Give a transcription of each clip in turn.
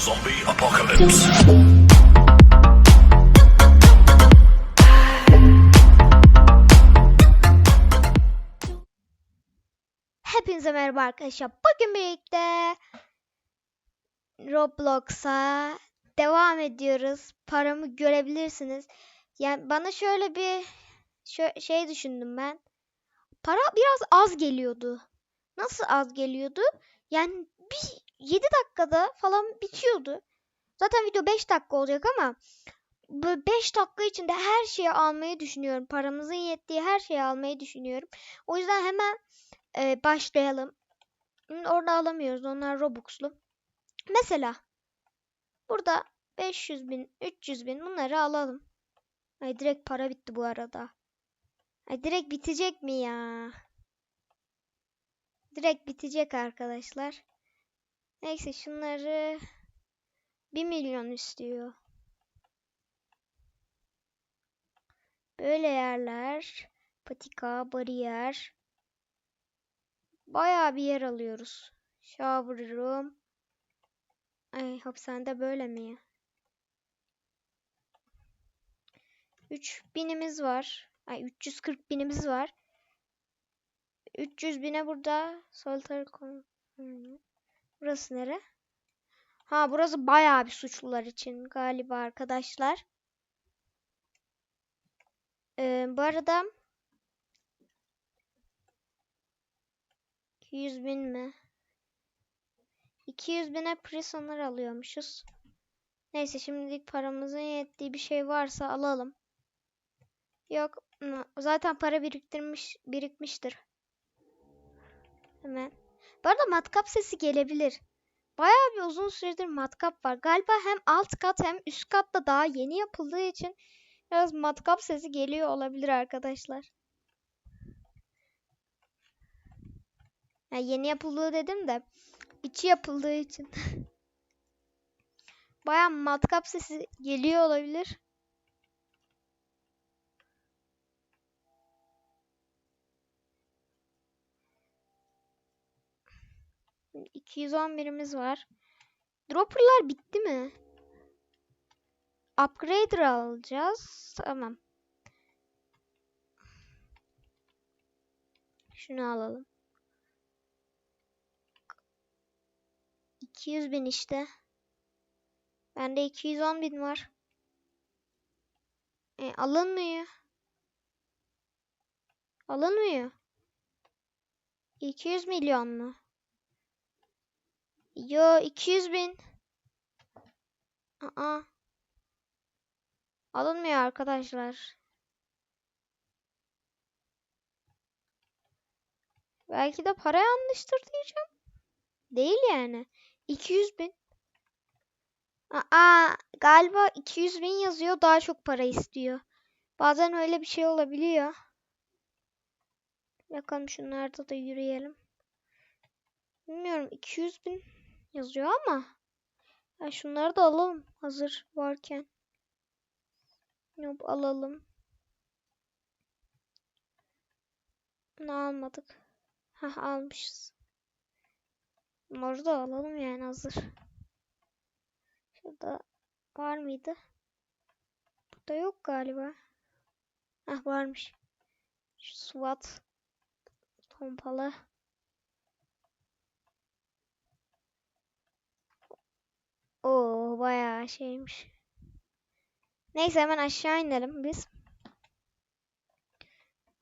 Zombie apocalypse. Hepinize merhaba arkadaşlar. Bugün birlikte Roblox'a devam ediyoruz. Paramı görebilirsiniz. Yani bana şöyle bir şey düşündüm ben. Para biraz az geliyordu. Nasıl az geliyordu? Yani bir 7 dakikada falan bitiyordu. Zaten video 5 dakika olacak ama bu 5 dakika içinde her şeyi almayı düşünüyorum. Paramızın yettiği her şeyi almayı düşünüyorum. O yüzden hemen e, başlayalım. Orada alamıyoruz. Onlar Robux'lu. Mesela burada 500 bin, 300 bin bunları alalım. Ay direkt para bitti bu arada. Ay direkt bitecek mi ya? Direkt bitecek arkadaşlar. Neyse şunları 1 milyon istiyor. Böyle yerler. Patika, bariyer. Bayağı bir yer alıyoruz. Shower room. Ay hapishanede böyle mi ya? 3000'imiz var. Ay 340 binimiz var. 300 bine burada Hmm. Burası nere? Ha burası bayağı bir suçlular için galiba arkadaşlar. Ee, bu arada 200 bin mi? 200 bine prisoner alıyormuşuz. Neyse şimdilik paramızın yettiği bir şey varsa alalım. Yok zaten para biriktirmiş birikmiştir. Hemen. Bu arada matkap sesi gelebilir. Bayağı bir uzun süredir matkap var. Galiba hem alt kat hem üst katta daha yeni yapıldığı için biraz matkap sesi geliyor olabilir arkadaşlar. Ya yeni yapıldığı dedim de içi yapıldığı için. Bayağı matkap sesi geliyor olabilir. 211'imiz var. Dropper'lar bitti mi? Upgrader alacağız. Tamam. Şunu alalım. 200 bin işte. Bende 210 bin var. E, alınmıyor. Alınmıyor. 200 milyon mu? Yo 200 bin. Aa. Alınmıyor arkadaşlar. Belki de para yanlıştır diyeceğim. Değil yani. 200 bin. Aa, galiba 200 bin yazıyor daha çok para istiyor. Bazen öyle bir şey olabiliyor. Bakalım şunlarda da yürüyelim. Bilmiyorum 200 bin yazıyor ama. Ya şunları da alalım hazır varken. Yok alalım. Bunu almadık. Hah almışız. Bunları da alalım yani hazır. Şurada var mıydı? Burada yok galiba. Hah varmış. Şu SWAT pompalı. Oo bayağı şeymiş. Neyse hemen aşağı inelim biz.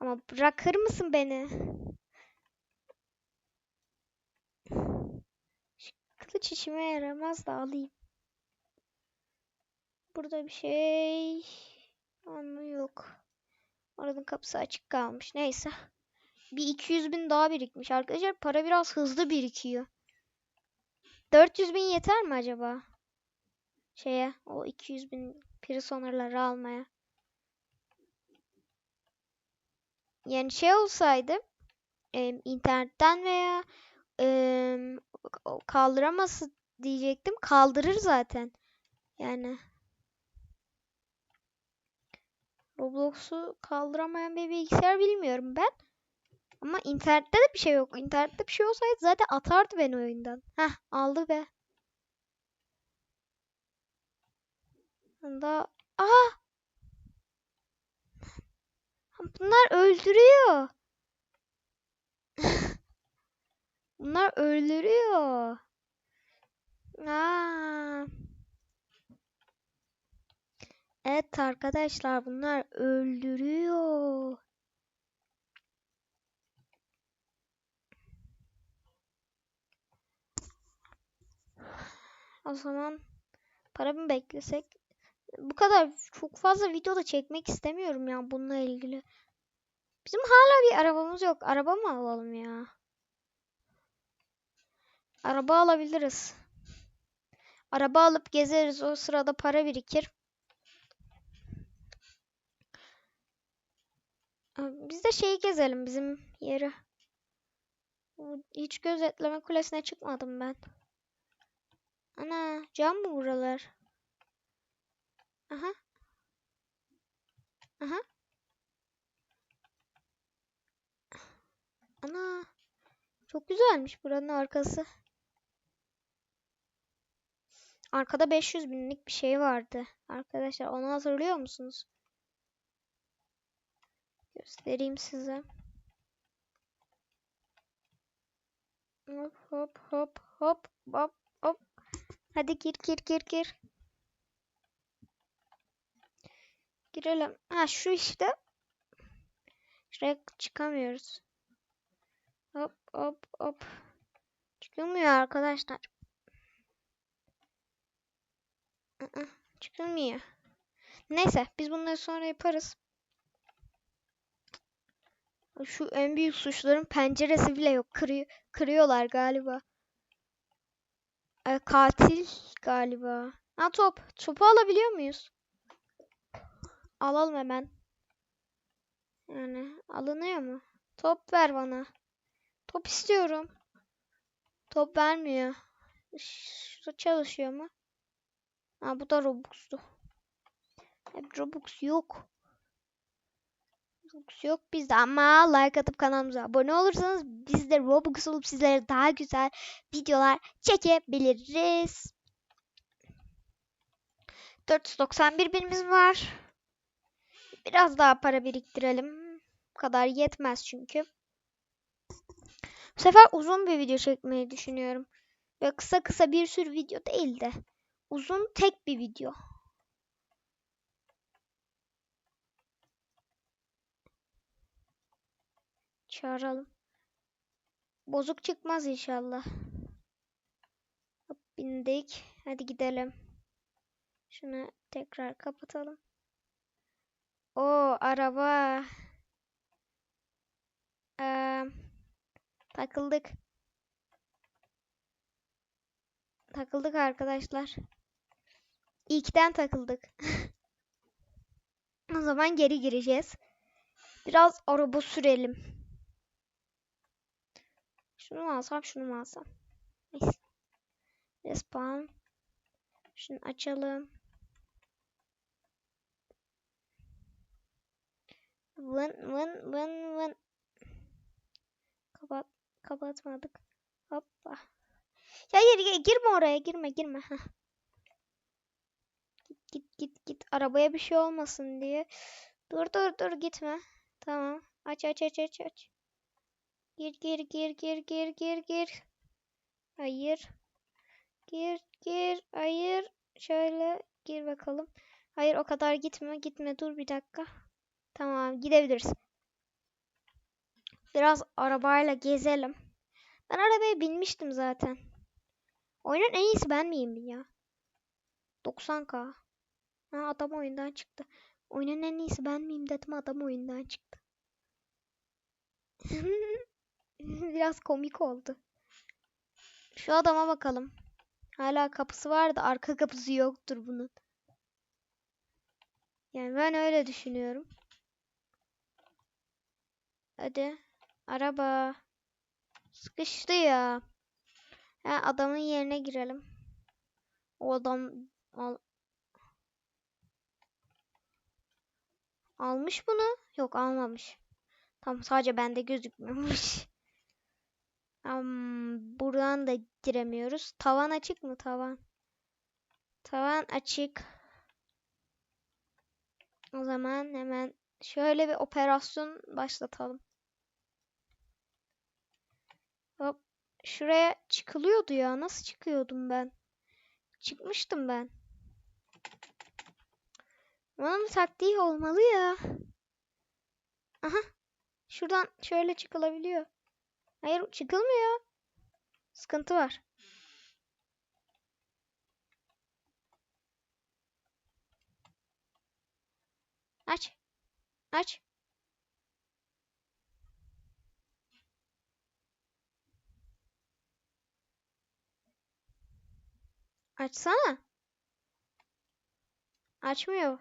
Ama bırakır mısın beni? Şu kılıç işime yaramaz da alayım. Burada bir şey anı yok. Oranın kapısı açık kalmış. Neyse. Bir 200 bin daha birikmiş. Arkadaşlar para biraz hızlı birikiyor. 400 bin yeter mi acaba? Şeye o 200 bin prisonerları almaya. Yani şey olsaydı e, internetten veya e, kaldıraması diyecektim. Kaldırır zaten. Yani Roblox'u kaldıramayan bir bilgisayar bilmiyorum ben. Ama internette de bir şey yok. İnternette bir şey olsaydı zaten atardı beni oyundan. Heh aldı be. Da Aa! Bunlar öldürüyor. Bunlar öldürüyor. Aa. Evet arkadaşlar bunlar öldürüyor. O zaman para mı beklesek? Bu kadar çok fazla video da çekmek istemiyorum ya bununla ilgili. Bizim hala bir arabamız yok. Araba mı alalım ya? Araba alabiliriz. Araba alıp gezeriz. O sırada para birikir. Biz de şeyi gezelim bizim yeri. Hiç gözetleme kulesine çıkmadım ben. Ana cam mı buralar? Aha. Aha. Ana. Çok güzelmiş buranın arkası. Arkada 500 binlik bir şey vardı. Arkadaşlar onu hatırlıyor musunuz? Göstereyim size. Hop hop hop hop hop hop. Hadi gir gir gir gir. Girelim. Ha şu işte. Şuraya çıkamıyoruz. Hop hop hop. Çıkılmıyor arkadaşlar. Çıkılmıyor. Neyse biz bunları sonra yaparız. Şu en büyük suçların penceresi bile yok. Kırıyor, kırıyorlar galiba. E, katil galiba. Ha top. Topu alabiliyor muyuz? Alalım hemen. Yani alınıyor mu? Top ver bana. Top istiyorum. Top vermiyor. Şu çalışıyor mu? Ha bu da Robux'tu. Hep Robux yok. Robux yok bizde ama like atıp kanalımıza abone olursanız biz de Robux olup sizlere daha güzel videolar çekebiliriz. 491 binimiz var. Biraz daha para biriktirelim. Bu kadar yetmez çünkü. Bu sefer uzun bir video çekmeyi düşünüyorum. Ve kısa kısa bir sürü video değil de uzun tek bir video. Çağıralım. Bozuk çıkmaz inşallah. Hop, bindik. Hadi gidelim. Şunu tekrar kapatalım. O araba. Ee, takıldık. Takıldık arkadaşlar. İlkten takıldık. o zaman geri gireceğiz. Biraz araba sürelim. Şunu mu alsam şunu mu alsam? Neyse. Respawn. Şunu açalım. Vın vın vın vın. Kapat kapatmadık. Hoppa. Hayır girme oraya girme girme. Heh. Git git git git. Arabaya bir şey olmasın diye. Dur dur dur gitme. Tamam. Aç aç aç aç aç. Gir gir gir gir gir gir gir. Hayır. Gir gir. Hayır. Şöyle gir bakalım. Hayır o kadar gitme. Gitme dur bir dakika. Tamam gidebiliriz. Biraz arabayla gezelim. Ben arabaya binmiştim zaten. Oyunun en iyisi ben miyim ya? 90k. Ha adam oyundan çıktı. Oyunun en iyisi ben miyim dedim adam oyundan çıktı. Biraz komik oldu. Şu adama bakalım. Hala kapısı var da arka kapısı yoktur bunun. Yani ben öyle düşünüyorum. Hadi. Araba. Sıkıştı ya. Ha, adamın yerine girelim. O adam al almış bunu. Yok almamış. Tam sadece bende gözükmüyormuş. Um, buradan da giremiyoruz. Tavan açık mı? Tavan. Tavan açık. O zaman hemen şöyle bir operasyon başlatalım. Hop. Şuraya çıkılıyordu ya. Nasıl çıkıyordum ben? Çıkmıştım ben. Bunun taktiği olmalı ya. Aha. Şuradan şöyle çıkılabiliyor. Hayır çıkılmıyor. Sıkıntı var. Aç. Aç. Açsana. Açmıyor.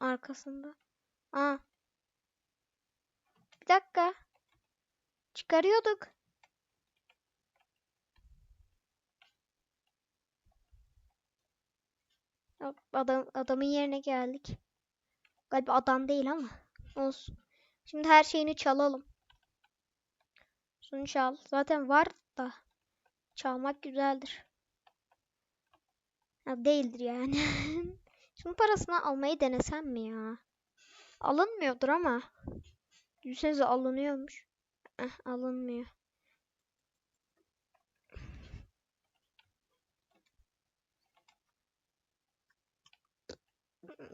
Arkasında. Aa. Bir dakika. Çıkarıyorduk. Adam, adamın yerine geldik. Galiba adam değil ama. Olsun. Şimdi her şeyini çalalım. Şunu çal. Zaten var da. Çalmak güzeldir. Ha, değildir yani. Şunun parasını almayı denesem mi ya? Alınmıyordur ama. Düşünsenize alınıyormuş. Eh, alınmıyor.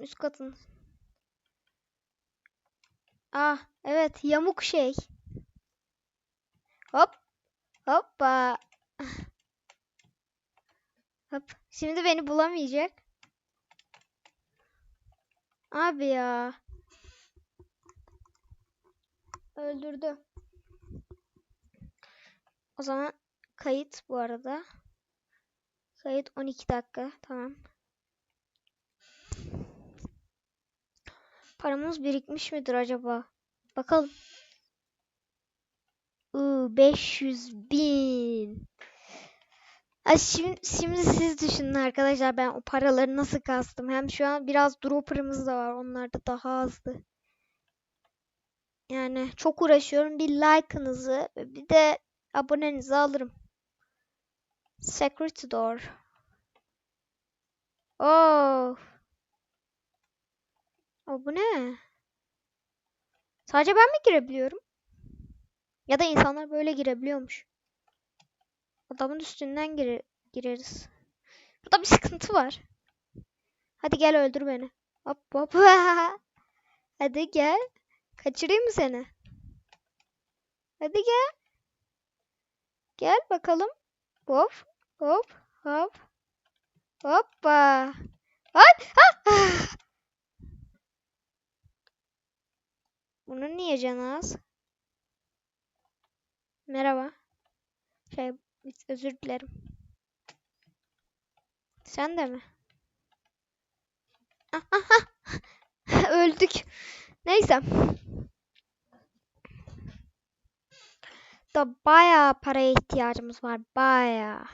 Üst katın. Ah evet yamuk şey. Hop. Hoppa. Hop. Şimdi beni bulamayacak. Abi ya. Öldürdü. O zaman kayıt bu arada. Kayıt 12 dakika. Tamam. Paramız birikmiş midir acaba? Bakalım. Iı, 500 bin. Ay şimdi, şimdi siz düşünün arkadaşlar ben o paraları nasıl kastım. Hem şu an biraz dropper'ımız da var. Onlar da daha azdı. Yani çok uğraşıyorum. Bir like'ınızı bir de abonenizi alırım. Secret Door. Oh. O bu ne? Sadece ben mi girebiliyorum? Ya da insanlar böyle girebiliyormuş. Adamın üstünden gire gireriz. Burada bir sıkıntı var. Hadi gel öldür beni. Hop hop. Hadi gel. Kaçırayım seni? Hadi gel. Gel bakalım. Hop hop hop. Hoppa. Hop. Ah! Bunun niye canı az? Merhaba. Şey, özür dilerim. Sen de mi? Ah, ah, ah. Öldük. Neyse. Da bayağı paraya ihtiyacımız var. Bayağı.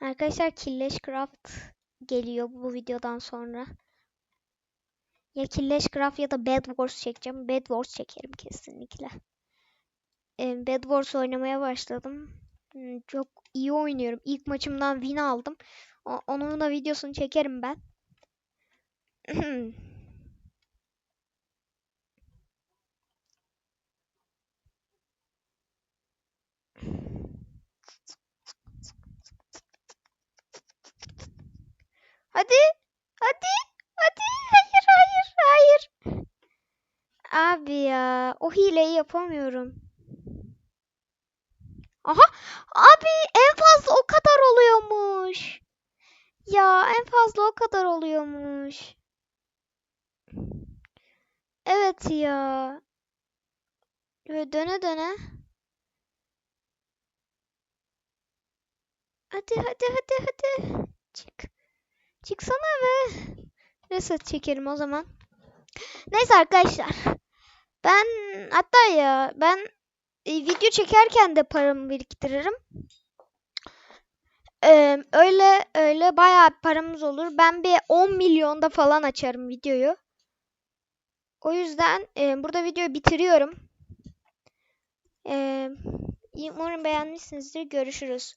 Arkadaşlar Killeş Craft geliyor bu videodan sonra. Ya Killeş Craft ya da Bed Wars çekeceğim. Bed Wars çekerim kesinlikle. Ee, Bed Wars oynamaya başladım. Hmm, Çok iyi oynuyorum. İlk maçımdan win aldım. O- onun da videosunu çekerim ben. Hadi. O hileyi yapamıyorum. Aha abi en fazla o kadar oluyormuş. Ya en fazla o kadar oluyormuş. Evet ya. Böyle döne döne. Hadi hadi hadi hadi. Çık. Çıksana be. Reset çekerim o zaman. Neyse arkadaşlar. Ben hatta ya ben e, video çekerken de paramı biriktiririm. Ee, öyle öyle bayağı paramız olur. Ben bir 10 milyonda falan açarım videoyu. O yüzden e, burada videoyu bitiriyorum. Ee, Umarım beğenmişsinizdir. Görüşürüz.